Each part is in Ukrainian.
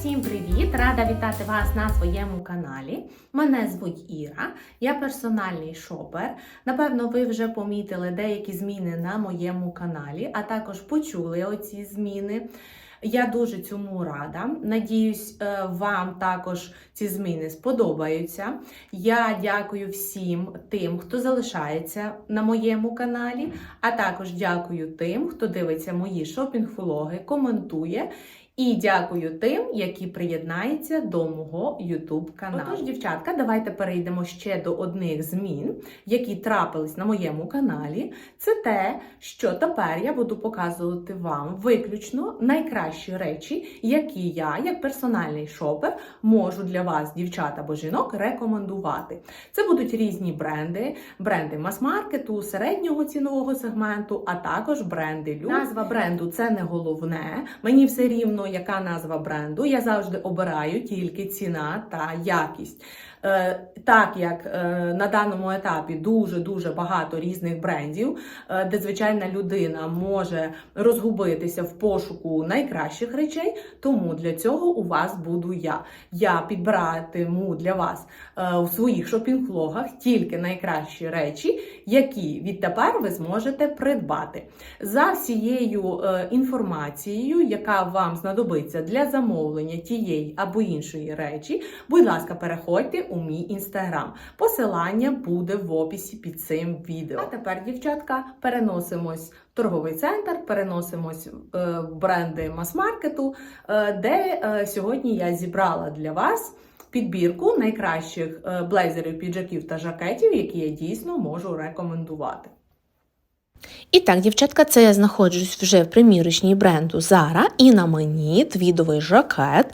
всім привіт! Рада вітати вас на своєму каналі. Мене звуть Іра, я персональний шопер. Напевно, ви вже помітили деякі зміни на моєму каналі, а також почули оці зміни. Я дуже цьому рада. Надіюсь, е, вам також ці зміни сподобаються. Я дякую всім тим, хто залишається на моєму каналі, а також дякую тим, хто дивиться мої шопінг-влоги, коментує. І дякую тим, які приєднаються до мого YouTube каналу. Отож, дівчатка, давайте перейдемо ще до одних змін, які трапились на моєму каналі. Це те, що тепер я буду показувати вам виключно найкращі речі, які я, як персональний шопер, можу для вас, дівчат або жінок, рекомендувати. Це будуть різні бренди, бренди мас-маркету, середнього цінового сегменту, а також бренди люкс. Назва бренду це не головне. Мені все рівно, яка назва бренду. Я завжди обираю тільки ціна та якість. Е, Так як е, на даному етапі дуже дуже багато різних брендів, е, де звичайна людина може розгубитися в пошуку найкращих речей, тому для цього у вас буду я. Я підбиратиму для вас у своїх шопінг-влогах тільки найкращі речі, які відтепер ви зможете придбати. За всією інформацією, яка вам знадобиться для замовлення тієї або іншої речі, будь ласка, переходьте у мій інстаграм. Посилання буде в описі під цим відео. А тепер, дівчатка, переносимось торговий центр, переносимось е, в бренди мас-маркету, е, де е, сьогодні я зібрала для вас. Підбірку найкращих блейзерів, піджаків та жакетів, які я дійсно можу рекомендувати. І так, дівчатка, це я знаходжусь вже в примірочній бренду Zara, і на мені твідовий жакет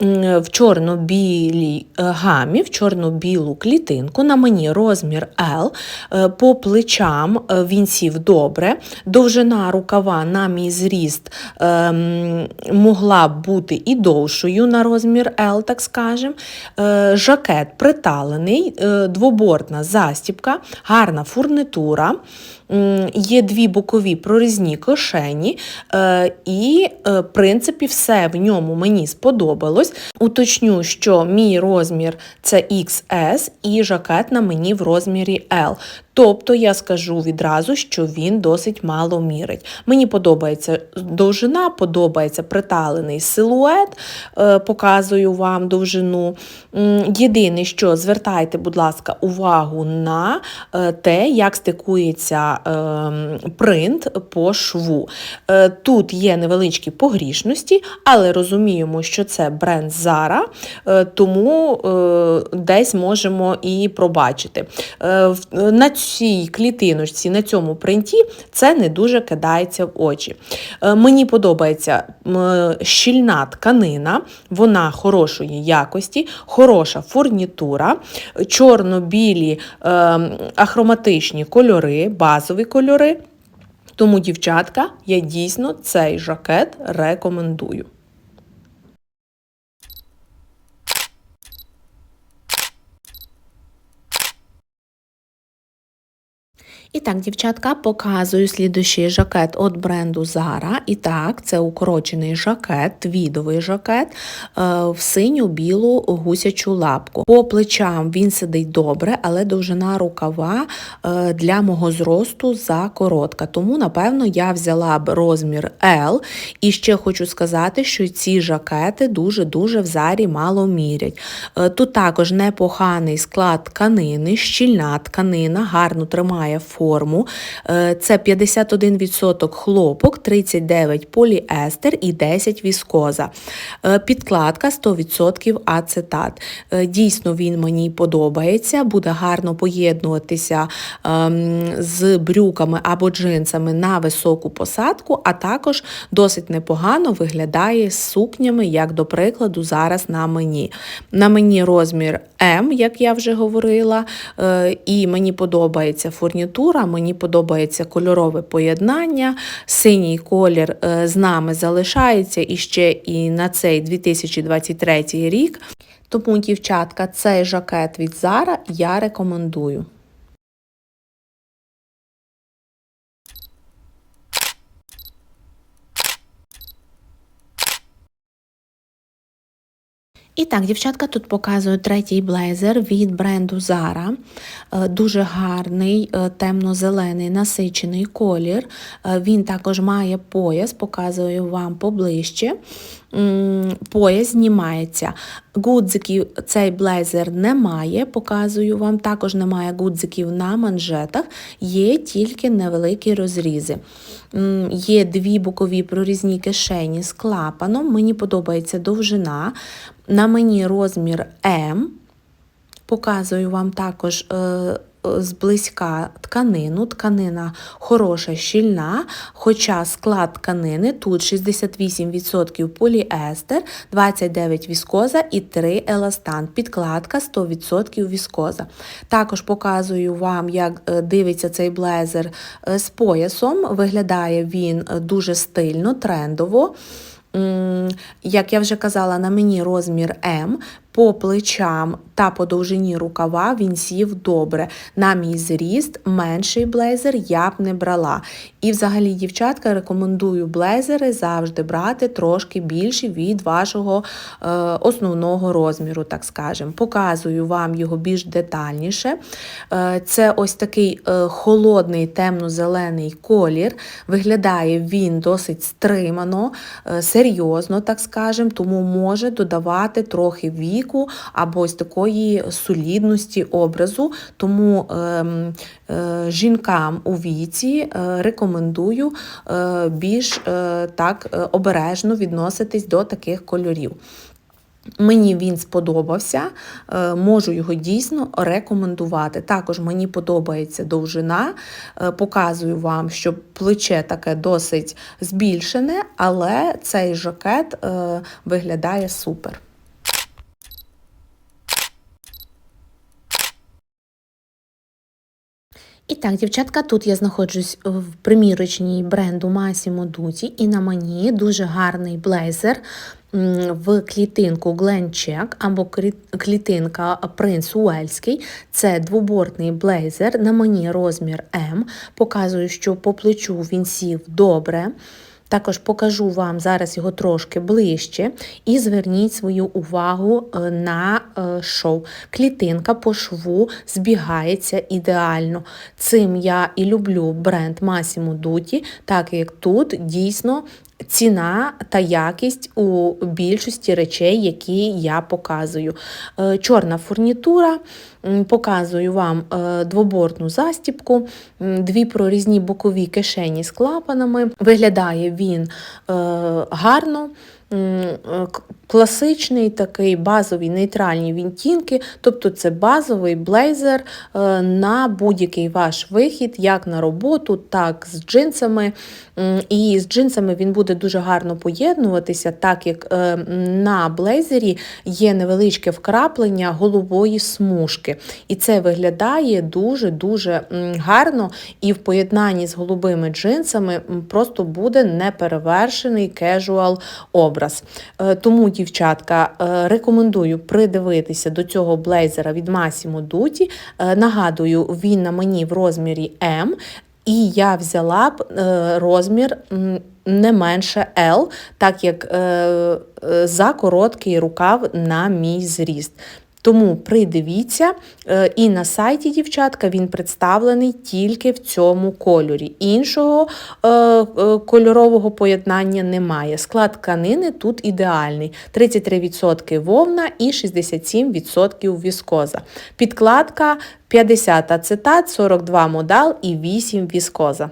в чорно-білій е, гамі, в чорно-білу клітинку. На мені розмір L. Е, По плечам е, він сів добре. Довжина рукава на мій зріст могла б бути і довшою на розмір L, так скажем. Жакет приталений, двобортна застібка, гарна фурнитура. Є дві бокові прорізні кишені, е, і, е, в принципі, все в ньому мені сподобалось. Уточню, що мій розмір це XS і жакет на мені в розмірі L. Тобто я скажу відразу, що він досить мало мірить. Мені подобається довжина, подобається приталений силует, е, показую вам довжину. Єдине, що звертайте, будь ласка, увагу на те, як стикується ем, принт по шву. Е, Тут є невеличкі погрішності, але розуміємо, що це бренд Zara, е, тому е, десь можемо і пробачити. На цій клітиночці, на цьому принті, це не дуже кидається в очі. Мені подобається щільна тканина, вона хорошої якості, хороша фурнітура, чорно-білі е, ахроматичні кольори, базові кольори. Тому, дівчатка, я дійсно цей жакет рекомендую. І так, дівчатка, показую слідущий жакет від бренду Zara. І так, це укорочений жакет, твідовий жакет е, в синю-білу гусячу лапку. По плечам він сидить добре, але довжина рукава е, для мого зросту закоротка. Тому, напевно, я взяла б розмір L. І ще хочу сказати, що ці жакети дуже-дуже в зарі мало мірять. Е, Тут також непоганий склад тканини, щільна тканина, гарно тримає форму. Е, Це 51% хлопок, 39% поліестер і 10% віскоза. Е, Підкладка 100% ацетат. Е, Дійсно, він мені подобається, буде гарно поєднуватися ем, з брюками або джинсами на високу посадку, а також досить непогано виглядає з сукнями, як до прикладу, зараз на мені. На мені розмір М, як я вже говорила, і мені подобається фурнітура, мені подобається кольорове поєднання. Синій колір е, з нами залишається і ще і на цей 2023 рік. Тому, дівчатка, цей жакет від Zara я рекомендую. І так, дівчатка, тут показую третій блейзер від бренду Zara. Е, Дуже гарний, е, темно-зелений насичений колір. Е, Він також має пояс, показую вам поближче. Пояс знімається. Гудзиків цей блейзер не має, показую вам. Також немає гудзиків на манжетах, є тільки невеликі розрізи. Є дві бокові прорізні кишені з клапаном. Мені подобається довжина. На мені розмір М. Показую вам також е, зблизька тканину. Тканина хороша, щільна, хоча склад тканини тут 68% поліестер, 29% віскоза і 3 еластан. Підкладка 100% віскоза. Також показую вам, як е, дивиться цей блейзер е, з поясом. Виглядає він дуже стильно, трендово. Як я вже казала, на мені розмір М. По плечам та по довжині рукава він сів добре. На мій зріст менший блейзер я б не брала. І взагалі, дівчатка, рекомендую блейзери завжди брати трошки більші від вашого е, основного розміру, так скажемо. Показую вам його більш детальніше. Е, це ось такий е, холодний темно-зелений колір. Виглядає він досить стримано, е, серйозно, так скажемо, тому може додавати трохи віку або ось такої солідності образу. Тому ем, е, жінкам у віці е, рекомендую е, більш е, так е, обережно відноситись до таких кольорів. Мені він сподобався, е, можу його дійсно рекомендувати. Також мені подобається довжина. Е, Показую вам, що плече таке досить збільшене, але цей жакет е, виглядає супер. І так, дівчатка, тут я знаходжусь в примірочній бренду Massimo Dutti, і на мені дуже гарний блейзер в клітинку Glen Check або клітинка Принц Уельський. Це двобортний блейзер. На мені розмір М. Показую, що по плечу він сів добре. Також покажу вам зараз його трошки ближче і зверніть свою увагу е, на е, шов. Клітинка по шву збігається ідеально. Цим я і люблю бренд Massimo Dutti, так як тут дійсно ціна та якість у більшості речей, які я показую. Е, Чорна фурнітура. Показую вам е, двобортну застіпку, дві прорізні бокові кишені з клапанами. Виглядає він е, гарно. Класичний такий базовий нейтральні відтінки, тобто це базовий блейзер е, на будь-який ваш вихід, як на роботу, так з джинсами. І з джинсами він буде дуже гарно поєднуватися, так як е, на блейзері є невеличке вкраплення голубої смужки. І це виглядає дуже-дуже гарно і в поєднанні з голубими джинсами просто буде неперевершений кежуал образ. Е, Тому, дівчатка, е, рекомендую придивитися до цього блейзера від Massimo Dutti. Е, Нагадую, він на мені в розмірі М. І я взяла б е, розмір не менше L, так як за короткий рукав на мій зріст. Тому придивіться, е, і на сайті дівчатка він представлений тільки в цьому кольорі. Іншого е, е, кольорового поєднання немає. Склад тканини тут ідеальний: 33% вовна і 67% віскоза. Підкладка 50 ацетат, 42 модал і 8 віскоза.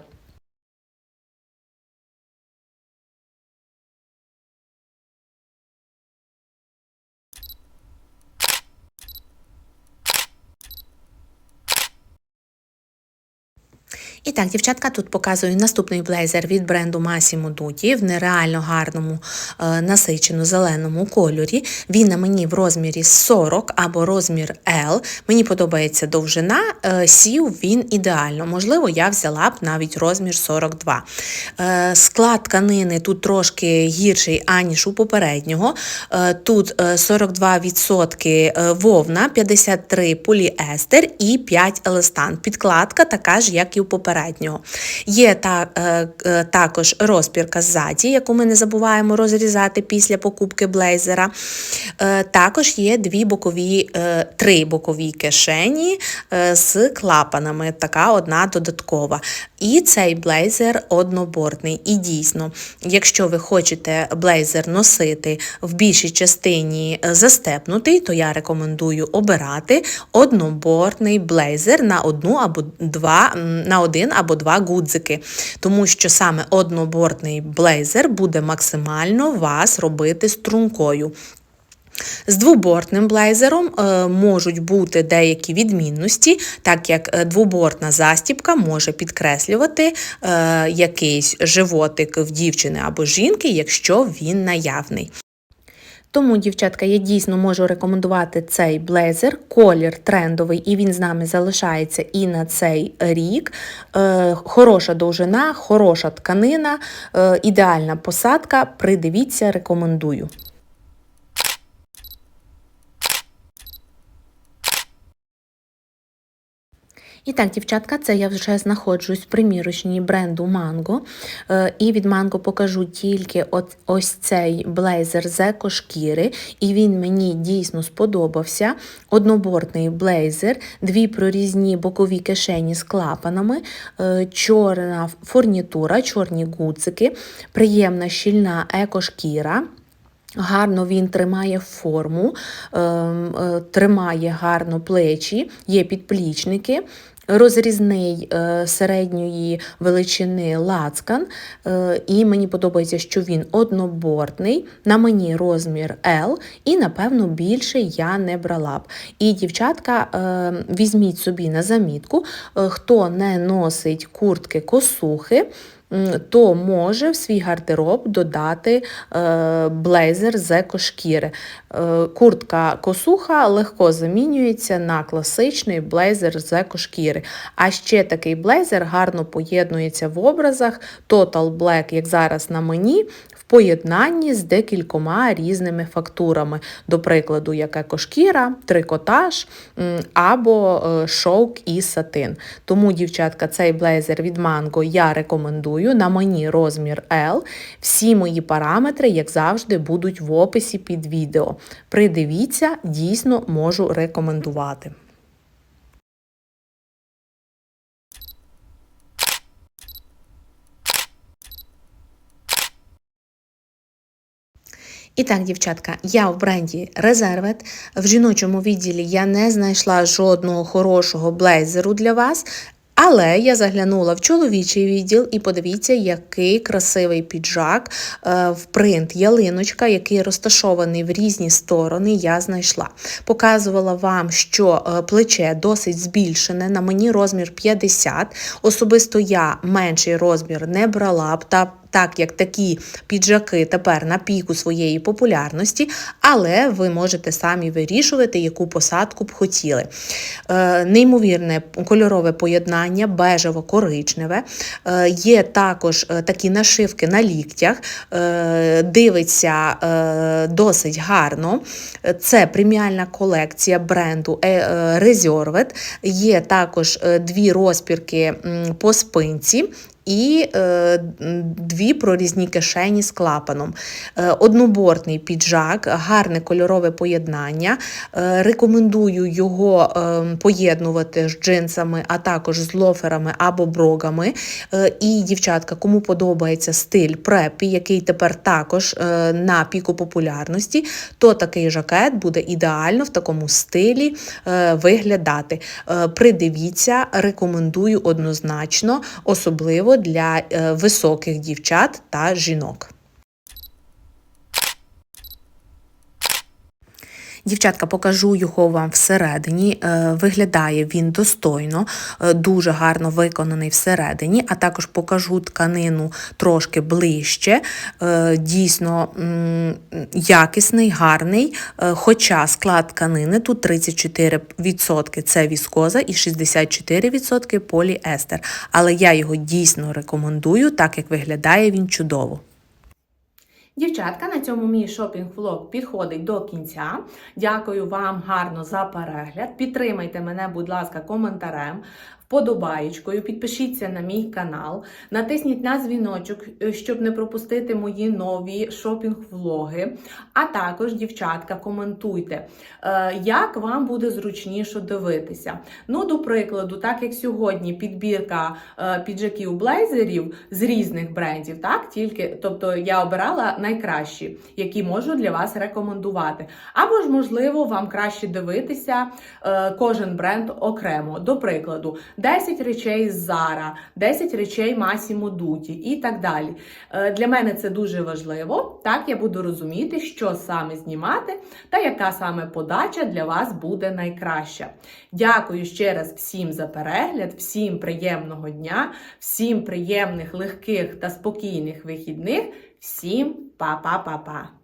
І так, дівчатка, тут показую наступний блейзер від бренду Massimo Dutti в нереально гарному е, насичено зеленому кольорі. Він на мені в розмірі 40 або розмір L. Мені подобається довжина, е, сів він ідеально. Можливо, я взяла б навіть розмір 42. Е, склад тканини тут трошки гірший, аніж у попереднього. Тут е, 42% е, вовна, 53 поліестер і 5 еластан. Підкладка така ж, як і у попереднього. Переднього. Є та, е, е, також розпірка ззаді, яку ми не забуваємо розрізати після покупки блейзера. Е, також є дві бокові, е, три бокові кишені е, з клапанами, така одна додаткова. І цей блейзер однобортний. І дійсно, якщо ви хочете блейзер носити в більшій частині е, застепнутий, то я рекомендую обирати однобортний блейзер на одну або два, на один або два гудзики. Тому що саме однобортний блейзер буде максимально вас робити стрункою. З двобортним блейзером е, можуть бути деякі відмінності, так як е, двобортна застібка може підкреслювати е, якийсь животик в дівчини або жінки, якщо він наявний. Тому, дівчатка, я дійсно можу рекомендувати цей блейзер. Колір трендовий, і він з нами залишається і на цей рік. Е, хороша довжина, хороша тканина, е, ідеальна посадка. Придивіться, рекомендую. І так, дівчатка, це я вже знаходжусь в примірочній бренду Mango. Е, І від Mango покажу тільки от, ось цей блейзер з екошкіри. І він мені дійсно сподобався. Однобортний блейзер, дві прорізні бокові кишені з клапанами, е, чорна фурнітура, чорні гудзики, приємна щільна екошкіра. Гарно він тримає форму, ем, е, тримає гарно плечі, є підплічники. Розрізний е, середньої величини лацкан, е, і мені подобається, що він однобортний. На мені розмір L, і, напевно, більше я не брала б. І, дівчатка, е, візьміть собі на замітку, хто не носить куртки косухи, то може в свій гардероб додати е, блейзер з екошкіри. Е, куртка косуха легко замінюється на класичний блейзер з екошкіри. А ще такий блейзер гарно поєднується в образах Total Black, як зараз на мені, в поєднанні з декількома різними фактурами. До прикладу, як екошкіра, трикотаж або е, шовк і сатин. Тому, дівчатка, цей блейзер від Mango я рекомендую. На мені розмір L. Всі мої параметри, як завжди, будуть в описі під відео. Придивіться, дійсно можу рекомендувати. І так, дівчатка, я в бренді Reserved. В жіночому відділі я не знайшла жодного хорошого блейзеру для вас. Але я заглянула в чоловічий відділ і подивіться, який красивий піджак е, в принт ялиночка, який розташований в різні сторони, я знайшла. Показувала вам, що е, плече досить збільшене, на мені розмір 50. Особисто я менший розмір не брала б та так як такі піджаки тепер на піку своєї популярності, але ви можете самі вирішувати, яку посадку б хотіли. Е, неймовірне кольорове поєднання, бежево-коричневе. Е, є також е, такі нашивки на ліктях, е, дивиться е, досить гарно. Це преміальна колекція бренду е, е, Reserved. Є також дві розпірки по спинці і е, дві прорізні кишені з клапаном. Е, однобортний піджак, гарне кольорове поєднання. Е, рекомендую його поєднувати з джинсами, а також з лоферами або брогами. І, дівчатка, кому подобається стиль препі, який тепер також на піку популярності, то такий жакет буде ідеально в такому стилі виглядати. Придивіться, рекомендую однозначно, особливо для е, високих дівчат та жінок. Дівчатка, покажу його вам всередині. Е, Виглядає він достойно, е, дуже гарно виконаний всередині, а також покажу тканину трошки ближче. Е, Дійсно якісний, гарний. Хоча склад тканини тут 34% це віскоза і 64% поліестер. Але я його дійсно рекомендую, так як виглядає він чудово. Дівчатка, на цьому мій шопінг-влог підходить до кінця. Дякую вам гарно за перегляд. Підтримайте мене, будь ласка, коментарем. В вподобаєчкою, підпишіться на мій канал, натисніть на дзвіночок, е, щоб не пропустити мої нові шопінг-влоги. А також, дівчатка, коментуйте, е, як вам буде зручніше дивитися. Ну, до прикладу, так як сьогодні підбірка е, піджаків блейзерів з різних брендів, так тільки, тобто я обирала найкращі, які можу для вас рекомендувати. Або ж, можливо, вам краще дивитися кожен бренд окремо. До прикладу, 10 речей з Zara, 10 речей Massimo Dutti і так далі. Е, Для мене це дуже важливо. Так я буду розуміти, що саме знімати та яка саме подача для вас буде найкраща. Дякую ще раз всім за перегляд, всім приємного дня, всім приємних, легких та спокійних вихідних. Всім па-па-па-па!